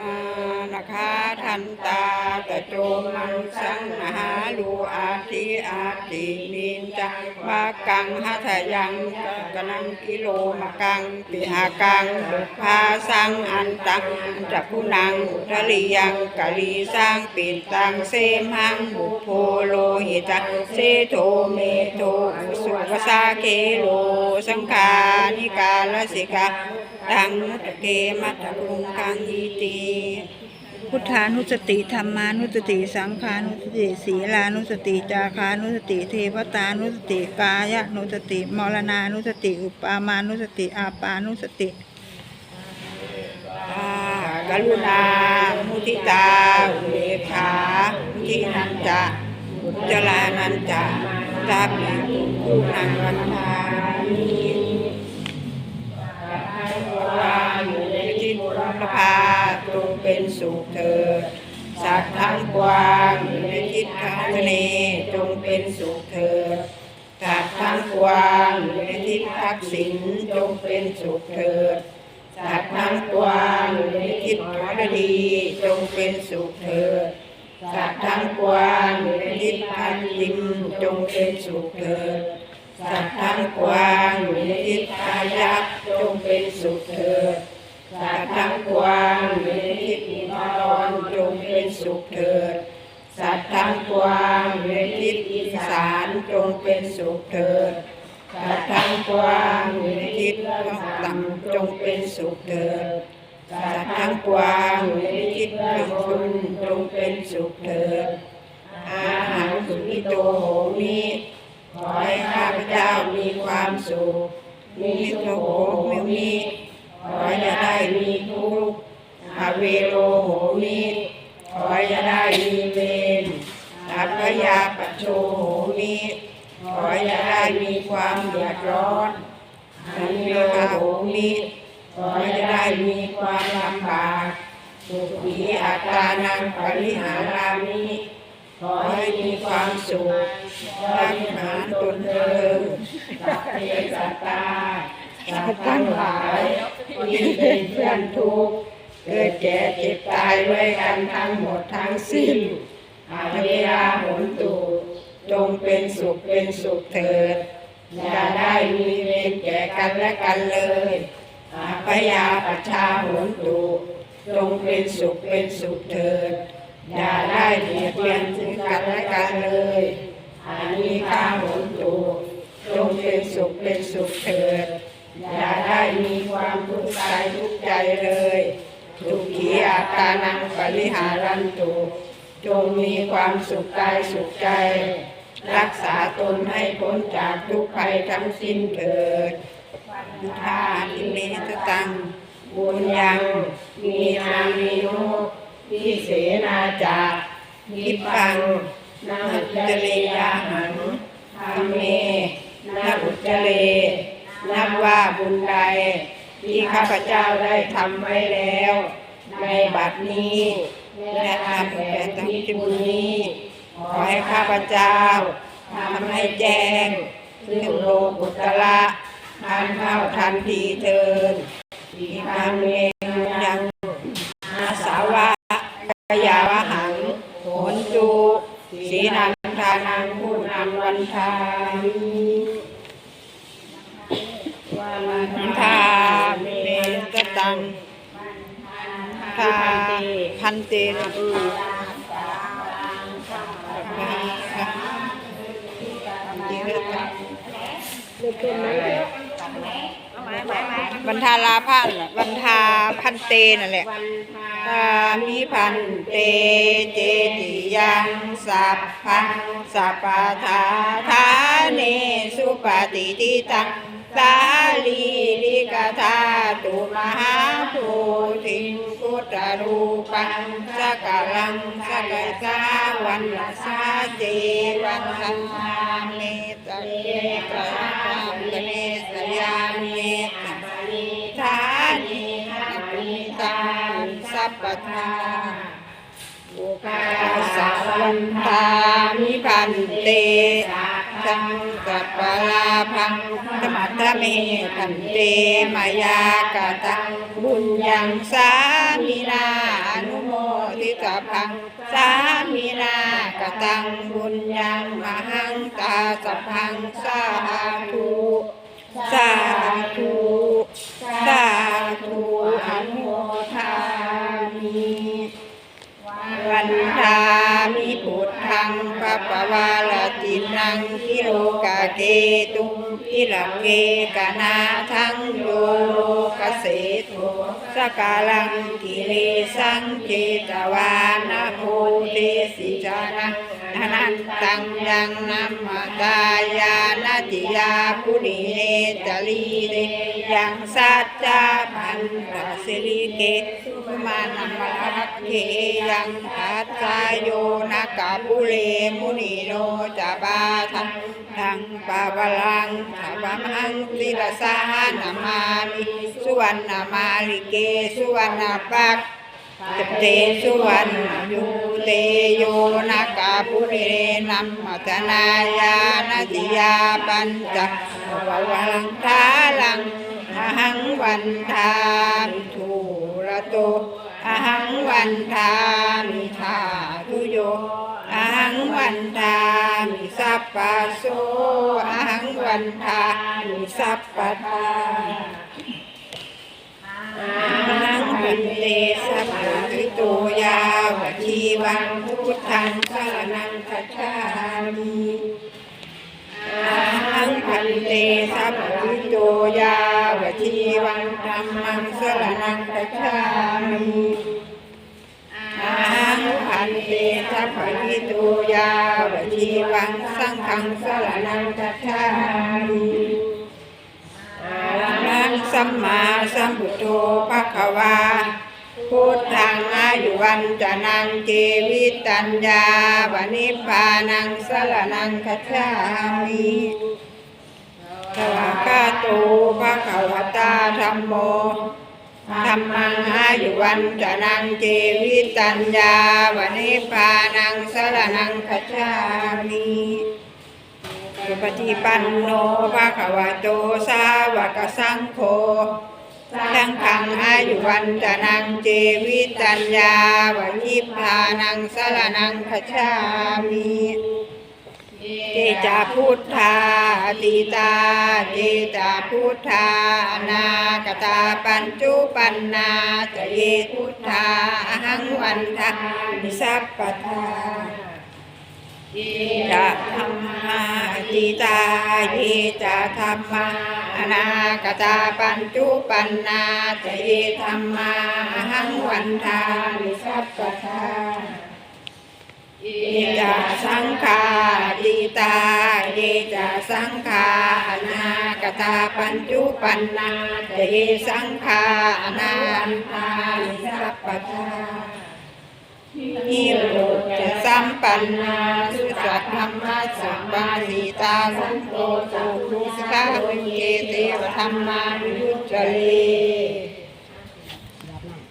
มานะคะทันตาตะโจมังสังมหาลูอาทิอาตินินจังวากังหัทยังกนังกิโลมกังปิหากังบุพาสังอันตังอันจักพุนังอุทะลิยังกะลีสร้างปิดตังเสมหังบุโพโลหิตังเสโทเมโทอุสุวสาเคโลสังคานิกาลสิกา ตังนุตเกมัตตคุงคังอีตีพุทธานุสติธรรมานุสติ สังขานุสติศีลานุสติจาคานุสติ เทวตานุสติกายนุสติมรณานุสติ อุปามานุสติอาปานุสติตากรุณา มุทิตาอุเบกขามุทินันจะอุจจารานันจะตาปิภูนังวันทามิ สุขเถิดสัตว์ทั้งปวงอยู่ในทิศทางทะเลจงเป็นสุขเถิดสัตว์ทั้งปวงอยู่ในทิศทักษิณจงเป็นสุขเถิดสัตว์ทั้งปวงอยู่ในทิศทรดีจงเป็นสุขเถิดสัตว์ทั้งปวงอยู่ในทิศพันยิมจงเป็นสุขเถิดสัตว์ทั้งปวงอยู่ในทิศพายัพจงเป็นสุขเถิดสัตว์ทั้งปวงอยู่ในทิ รจงเป็นสุขเถิด สัตว์ทั้งปวงในทิศอีสานจงเป็นสุขเถิด สัตว์ทั้งปวงในทิศต่ำจงเป็นสุขเถิด สัตว์ทั้งปวงในทิศเบื้องชุนจงเป็นสุขเถิด อาหารสุขิโตโหมิขอให้ข้าพเจ้ามีความสุข มีโตโหมิมิขออย่าได้มีทุกข์ อาเวโรโหมิขออย่าได้มีเวรอัพยาปโชโหมิขออย่าได้มีความเดือดร้อนอันเมคาโหมิขออย่าได้มีความลำบากสุขีอัตตานังปริหารามิขอให้มีความสุขรักหารตนเองสัพเพสัตตาสัตว์ทั้งหลายที่เป็นเพื่อนทุกข์ เกิดแก่เจ็บตายไว้กันทั้งหมดทั้งสิ้นอาเวลาหนตุจงเป็นสุขเป็นสุขเถิด อย่าได้มีเวรแก่กันและกันเลยอาพยาปชาหนตุจงเป็นสุขเป็นสุขเถิด อย่าได้เบียดเบียนซึ่งกันและกันเลยอานิฆาหนตุจงเป็นสุขเป็นสุขเถิด อย่าได้มีความทุกข์ใจทุกข์ใจเลย ทุกขีอาตานังปริหารันตุจงมีความสุขกายสุขใจ รักษาตนให้พ้นจากทุกภัยทั้งสิ้นเถิดทานิเมตตัง บุญยัง มีนามีโนทิเสนาจานิพังนาอุจเจเรยาหังธรรมเมนาอุจเจเรนับว่าบุญใด ที่ข้าพเจ้าได้ทำไว้แล้ว ในบัดนี้และทำแต่ทั้งที่บุญนี้ ขอให้ข้าพเจ้าทำให้แจ้งซึ่งโลกุตละทันเข้าทันทีเทินอีกทางเมยังอาสาวะกยาวหังโหนจูสีนันทานังผู้นำวันทาวันทาเมตตัง ทาพันเตนะอือบันทาลาพันบันทาพันเตนั่นแหละตามิพันเตเจติยังสัพพังสัพพะทาทาเนสุปฏิทิตังสาลีลิกธาตุมหาภูติง พุทธรูปังสกลังสกสาวันลสาเจวันทันทาเมตเยตระธรรมเนสยามิทานิหัปิตาสัพพทาบุคาสาวันทามิพันเต ทังกัปปะลาพังธรรมัตเมพันเตมายากาตังบุญยังสามีนาอนุโมทิตาพังสามีนากตังบุญยังมหังตาสัพพังสาธุสาธุ ปวาลตินังพิโลกาเกตุงกิลเกกานาทังโยโลกเสตุสกาลังกิเลสังเจตวานาโพเตสิจานัง นันตังยังนัมมตายานาติยาปุริเนจาลีเรยังสัจจาพันตสิริเกสุมานัมมรักเกยังทัจจายโยนกาปุเรมุนีโนจาบาทังทังปาบลังขาวมังติรสานามามิสุวรรณมาลิเกสุวรรณปัก เตสุวรรณยูเตโยนากาปุเรนัมมัตนายานาติยาปัญจวะวังทาลังอหังวันทามิทูระโตอหังวันทามิทาทุโยอหังวันทามิสัพพะโสอหังวันทามิสัพพะทา นันเตสัพพะริโตยาวชีวังพุทธังสรนังคัจฉามิอาหังพันเตสัพพะริโตยาวชีวังธัมมังสรนังคัจฉามิอาหังพันเตสัพพะริโตยาวชีวังสังฆังสรนังคัจฉามิ สัมมาสัมพุทโธภะคะวาพุทธังอายุวันจะนังเจวิตัญญาวนิพพานังสรนังคัจฉามิสวากาโตภะคะวตาธัมโมธัมมังอายุวันจะนังเจวิตัญญาวนิพพานังสรนังคัจฉามิ ปฏิปันโนภะคะวะโตสาวกสังโฆสังฆังอายุวันตะนังเจวิตัญญาวยิพานังสรนังคัจามิเจจาพุทธาติตาเจจาพุทธานาคตาปัญจุปันนาจะเยพุทธาหังวันทามิสัพปทา จะธรรมาติตาเยจะธรรมาอนาคตาปัญจุปันนาจะเยธรรมาหังวันทามิสัพพทาเยจะสังฆาติตาเยจะสังฆาอนาคตาปัญจุปันนาจะเยสังฆาอนานทามิสัพพทานิโรธจะสัมปันนา มาสีตาสังโฆสุขุสขาวิเกเตวธรรมานุจเล